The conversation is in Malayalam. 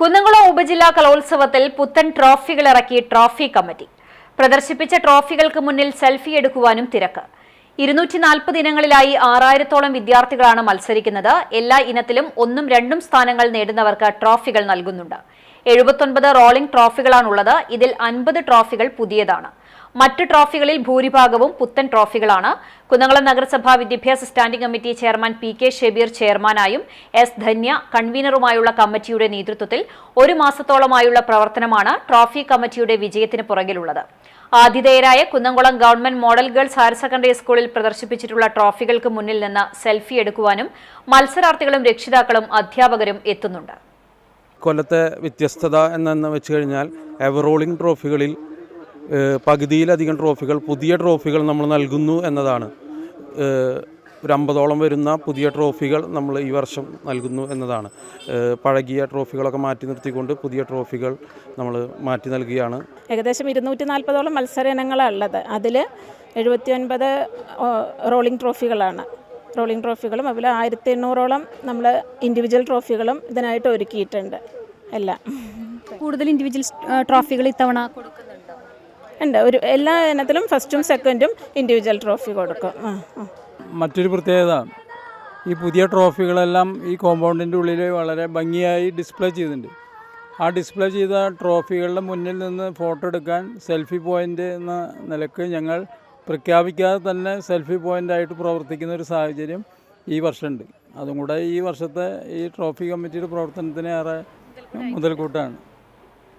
കുന്നംകുളം ഉപജില്ലാ കലോത്സവത്തിൽ പുത്തൻ ട്രോഫികൾ ഇറക്കി ട്രോഫി കമ്മിറ്റി. പ്രദർശിപ്പിച്ച ട്രോഫികൾക്ക് മുന്നിൽ സെൽഫി എടുക്കുവാനും തിരക്ക്. ഇരുന്നൂറ്റി നാൽപ്പത് ഇനങ്ങളിലായി ആറായിരത്തോളം വിദ്യാർത്ഥികളാണ് മത്സരിക്കുന്നത്. എല്ലാ ഇനത്തിലും ഒന്നും രണ്ടും സ്ഥാനങ്ങൾ നേടുന്നവർക്ക് ട്രോഫികൾ നൽകുന്നുണ്ട്. എഴുപത്തൊൻപത് റോളിംഗ് ട്രോഫികളാണുള്ളത്. ഇതിൽ അൻപത് ട്രോഫികൾ പുതിയതാണ്. മറ്റ് ട്രോഫികളിൽ ഭൂരിഭാഗവും പുത്തൻ ട്രോഫികളാണ്. കുന്നംകുളം നഗരസഭാ വിദ്യാഭ്യാസ standing committee chairman P K Shebeer ചെയർമാനായും S Dhanya കൺവീനറുമായുള്ള കമ്മിറ്റിയുടെ നേതൃത്വത്തിൽ ഒരു മാസത്തോളമായുള്ള പ്രവർത്തനമാണ് ട്രോഫി കമ്മിറ്റിയുടെ വിജയത്തിന് പുറകിലുള്ളത്. ആതിഥേയരായ Kunnamkulam government model girls higher secondary സ്കൂളിൽ പ്രദർശിപ്പിച്ചിട്ടുള്ള ട്രോഫികൾക്ക് മുന്നിൽ നിന്ന് സെൽഫി എടുക്കുവാനും മത്സരാർത്ഥികളും രക്ഷിതാക്കളും അധ്യാപകരും എത്തുന്നുണ്ട്. കൊല്ലത്തെ വ്യത്യസ്തത എന്നു വെച്ച് കഴിഞ്ഞാൽ എവറോളിംഗ് ട്രോഫികളിൽ പകുതിയിലധികം ട്രോഫികൾ പുതിയ ട്രോഫികൾ നമ്മൾ നൽകുന്നു എന്നതാണ്. ഒരു അമ്പതോളം വരുന്ന പുതിയ ട്രോഫികൾ നമ്മൾ ഈ വർഷം നൽകുന്നു എന്നതാണ്. പഴകിയ ട്രോഫികളൊക്കെ മാറ്റി നിർത്തിക്കൊണ്ട് പുതിയ ട്രോഫികൾ നമ്മൾ മാറ്റി നൽകുകയാണ്. ഏകദേശം ഇരുന്നൂറ്റി നാൽപ്പതോളം മത്സര ഇനങ്ങളാണ് ഉള്ളത് അതിൽ എഴുപത്തി ഒൻപത് റോളിംഗ് ട്രോഫികളാണ്. റോളിംഗ് ട്രോഫികളും അതുപോലെ ആയിരത്തി എണ്ണൂറോളം നമ്മൾ ഇൻഡിവിജ്വൽ ട്രോഫികളും ഇതിനായിട്ട് ഒരുക്കിയിട്ടുണ്ട്. എല്ലാം. കൂടുതൽ ഇൻഡിവിജ്വൽ ട്രോഫികൾ ഇത്തവണ ഉണ്ട്. ഒരു എല്ലാ ഇനത്തിലും ഫസ്റ്റും സെക്കൻഡും ഇൻഡിവിജ്വൽ ട്രോഫി കൊടുക്കും. മറ്റൊരു പ്രത്യേകത ഈ പുതിയ ട്രോഫികളെല്ലാം ഈ കോമ്പൗണ്ടിന്റെ ഉള്ളിൽ വളരെ ഭംഗിയായി ഡിസ്പ്ലേ ചെയ്തിട്ടുണ്ട്. ആ ഡിസ്പ്ലേ ചെയ്ത ട്രോഫികളുടെ മുന്നിൽ നിന്ന് ഫോട്ടോ എടുക്കാൻ സെൽഫി പോയിന്റ് എന്ന നിലയ്ക്ക് ഞങ്ങൾ പ്രഖ്യാപിക്കാതെ തന്നെ സെൽഫി പോയിന്റായിട്ട് പ്രവർത്തിക്കുന്ന ഒരു സാഹചര്യം ഈ വർഷമുണ്ട്. അതും കൂടെ ഈ വർഷത്തെ ഈ ട്രോഫി കമ്മിറ്റിയുടെ പ്രവർത്തനത്തിന് ഏറെ മുതൽക്കൂട്ടാണ്.